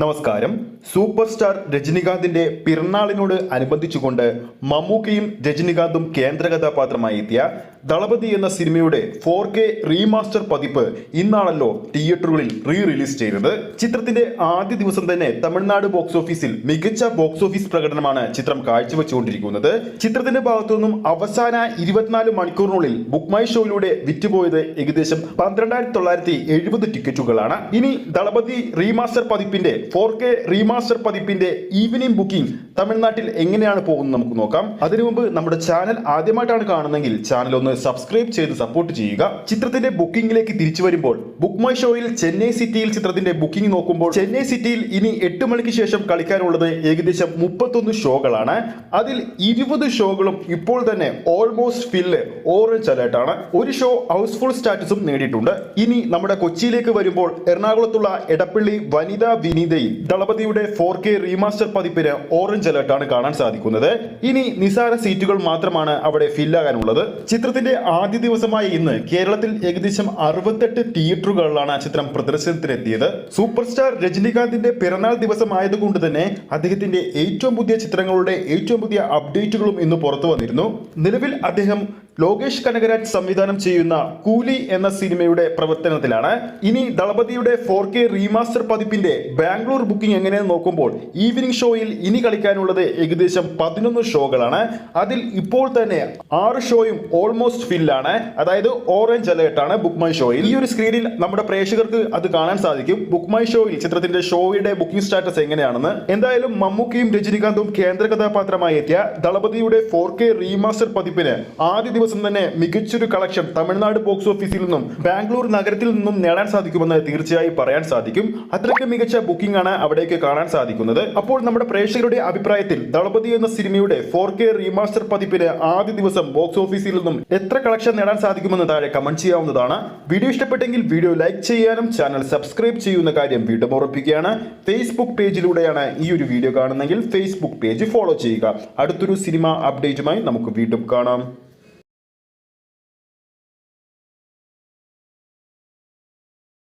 നമസ്കാരം. Super star രജനികാന്തിന്റെ പിറന്നാളിനോട് അനുബന്ധിച്ചുകൊണ്ട് മമ്മൂക്കയും രജനികാന്തും കേന്ദ്ര കഥാപാത്രമായി എത്തിയ ദളപതി എന്ന സിനിമയുടെ ഫോർ കെ റീമാസ്റ്റർ പതിപ്പ് ഇന്നാണല്ലോ തിയേറ്ററുകളിൽ റീ റിലീസ് ചെയ്തത് ചിത്രത്തിന്റെ ആദ്യ ദിവസം തന്നെ തമിഴ്നാട് ബോക്സ് ഓഫീസിൽ മികച്ച ബോക്സ് ഓഫീസ് പ്രകടനമാണ് ചിത്രം കാഴ്ചവെച്ചുകൊണ്ടിരിക്കുന്നത്. ചിത്രത്തിന്റെ ഭാഗത്തുനിന്നും അവസാന ഇരുപത്തിനാല് മണിക്കൂറിനുള്ളിൽ ബുക്ക് മൈ ഷോയിലൂടെ വിറ്റുപോയത് ഏകദേശം പന്ത്രണ്ടായിരത്തി തൊള്ളായിരത്തി എഴുപത് ടിക്കറ്റുകളാണ് ഇനി ദളപതി റീമാസ്റ്റർ പതിപ്പിന്റെ ഫോർ കെ റീമാസ്റ്റർ പതിപ്പിന്റെ ഈവനിങ് ബുക്കിംഗ് തമിഴ്നാട്ടിൽ എങ്ങനെയാണ് പോകുന്നത് നമുക്ക് നോക്കാം. അതിനു മുമ്പ് നമ്മുടെ ചാനൽ ആദ്യമായിട്ടാണ് കാണുന്നതെങ്കിൽ ചാനൽ ഒന്ന് സബ്സ്ക്രൈബ് ചെയ്ത് സപ്പോർട്ട് ചെയ്യുക. ചിത്രത്തിന്റെ ബുക്കിംഗിലേക്ക് തിരിച്ചു വരുമ്പോൾ ബുക്ക് മൈ ഷോയിൽ ചെന്നൈ സിറ്റിയിൽ ചിത്രത്തിന്റെ ബുക്കിംഗ് നോക്കുമ്പോൾ ചെന്നൈ സിറ്റിയിൽ ഇനി എട്ട് മണിക്ക് ശേഷം കളിക്കാനുള്ളത് ഏകദേശം മുപ്പത്തൊന്ന് ഷോകളാണ്. അതിൽ ഇരുപത് ഷോകളും ഇപ്പോൾ തന്നെ ഓൾമോസ്റ്റ് ഫില്ല് ഓറഞ്ച് അലേർട്ടാണ് ഒരു ഷോ ഹൗസ്ഫുൾ സ്റ്റാറ്റസും നേടിയിട്ടുണ്ട്. ഇനി നമ്മുടെ കൊച്ചിയിലേക്ക് വരുമ്പോൾ എറണാകുളത്തുള്ള എടപ്പള്ളി വനിതാ വിനീതയിൽ ദളപതിയുടെ ഫോർ കെ റീമാസ്റ്റർ പതിപ്പിന് ഓറഞ്ച് അലർട്ടാണ് കാണാൻ സാധിക്കുന്നത്. ഇനി നിസാര സീറ്റുകൾ മാത്രമാണ് അവിടെ ഫില്ലാകാനുള്ളത്. ചിത്രത്തിന്റെ ആദ്യ ദിവസമായ ഇന്ന് കേരളത്തിൽ ഏകദേശം അറുപത്തെട്ട് തിയേറ്ററുകളിലാണ് ആ ചിത്രം പ്രദർശനത്തിനെത്തിയത്. സൂപ്പർ സ്റ്റാർ രജനീകാന്തിന്റെ പിറന്നാൾ ദിവസം ആയതുകൊണ്ട് തന്നെ അദ്ദേഹത്തിന്റെ ഏറ്റവും പുതിയ ചിത്രങ്ങളുടെ ഏറ്റവും പുതിയ അപ്ഡേറ്റുകളും ഇന്ന് പുറത്തു വന്നിരുന്നു. നിലവിൽ അദ്ദേഹം ലോകേഷ് കനകരാജ് സംവിധാനം ചെയ്യുന്ന കൂലി എന്ന സിനിമയുടെ പ്രവർത്തനത്തിലാണ്. ഇനി ദളപതിയുടെ ഫോർ കെ റീമാസ്റ്റർ പതിപ്പിന്റെ ബാംഗ്ലൂർ ബുക്കിംഗ് എങ്ങനെയെന്ന് നോക്കുമ്പോൾ ഈവനിംഗ് ഷോയിൽ ഇനി കളിക്കാനുള്ളത് ഏകദേശം പതിനൊന്ന് ഷോകളാണ്. അതിൽ ഇപ്പോൾ തന്നെ ആറ് ഷോയും ഓൾമോസ്റ്റ് ഫില്ലാണ്. അതായത് ഓറഞ്ച് അലേർട്ട് ആണ് ബുക്ക് മൈ ഷോയിൽ. ഈ ഒരു സ്ക്രീനിൽ നമ്മുടെ പ്രേക്ഷകർക്ക് അത് കാണാൻ സാധിക്കും. ബുക്ക് മൈ ഷോയിൽ ചിത്രത്തിന്റെ ഷോയുടെ ബുക്കിംഗ് സ്റ്റാറ്റസ് എങ്ങനെയാണെന്ന്. എന്തായാലും മമ്മൂക്കിയും രജനികാന്തും കേന്ദ്ര കഥാപാത്രമായി എത്തിയ ദളപതിയുടെ ഫോർ കെ റീമാസ്റ്റർ പതിപ്പിന് ആദ്യ ദിവസം തന്നെ മികച്ചൊരു കളക്ഷൻ തമിഴ്നാട് ബോക്സ് ഓഫീസിൽ നിന്നും ബാംഗ്ലൂർ നഗരത്തിൽ നിന്നും നേടാൻ സാധിക്കുമെന്ന് തീർച്ചയായും പറയാൻ സാധിക്കും. അത്രയ്ക്ക് മികച്ച ബുക്കിംഗ് ആണ് അവിടേക്ക് കാണാൻ സാധിക്കുന്നത്. അപ്പോൾ നമ്മുടെ പ്രേക്ഷകരുടെ അഭിപ്രായത്തിൽ ദളപതി എന്ന സിനിമയുടെ ഫോർ കെ റീമാസ്റ്റർ പതിപ്പിന് ആദ്യ ദിവസം ബോക്സ് ഓഫീസിൽ നിന്നും എത്ര കളക്ഷൻ നേടാൻ സാധിക്കുമെന്ന് താഴെ കമന്റ് ചെയ്യാവുന്നതാണ്. വീഡിയോ ഇഷ്ടപ്പെട്ടെങ്കിൽ വീഡിയോ ലൈക്ക് ചെയ്യാനും ചാനൽ സബ്സ്ക്രൈബ് ചെയ്യുന്ന കാര്യം വീണ്ടും ഓർപ്പിക്കുകയാണ് ഫേസ്ബുക്ക് പേജിലൂടെയാണ് ഈ ഒരു വീഡിയോ കാണുന്നതെങ്കിൽ ഫേസ്ബുക്ക് പേജ് ഫോളോ ചെയ്യുക. അടുത്തൊരു സിനിമ അപ്ഡേറ്റുമായി നമുക്ക് വീണ്ടും കാണാം.